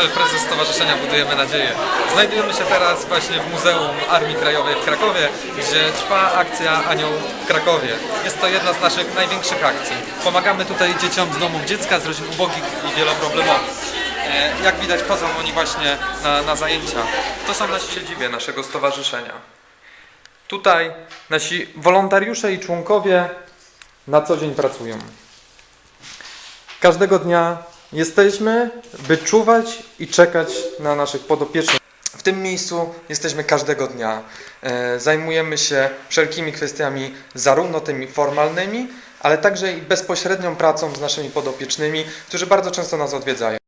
prezes Stowarzyszenia Budujemy Nadzieję. Znajdujemy się teraz właśnie w Muzeum Armii Krajowej w Krakowie, gdzie trwa akcja Anioł w Krakowie. Jest to jedna z naszych największych akcji. Pomagamy tutaj dzieciom z domów dziecka, z rodzin ubogich i wieloproblemowych. E, Jak widać, chodzą oni właśnie na, na zajęcia. To są nasi siedzibie naszego stowarzyszenia. Tutaj nasi wolontariusze i członkowie na co dzień pracują. Każdego dnia jesteśmy, by czuwać i czekać na naszych podopiecznych. W tym miejscu jesteśmy każdego dnia. E, Zajmujemy się wszelkimi kwestiami, zarówno tymi formalnymi, ale także i bezpośrednią pracą z naszymi podopiecznymi, którzy bardzo często nas odwiedzają.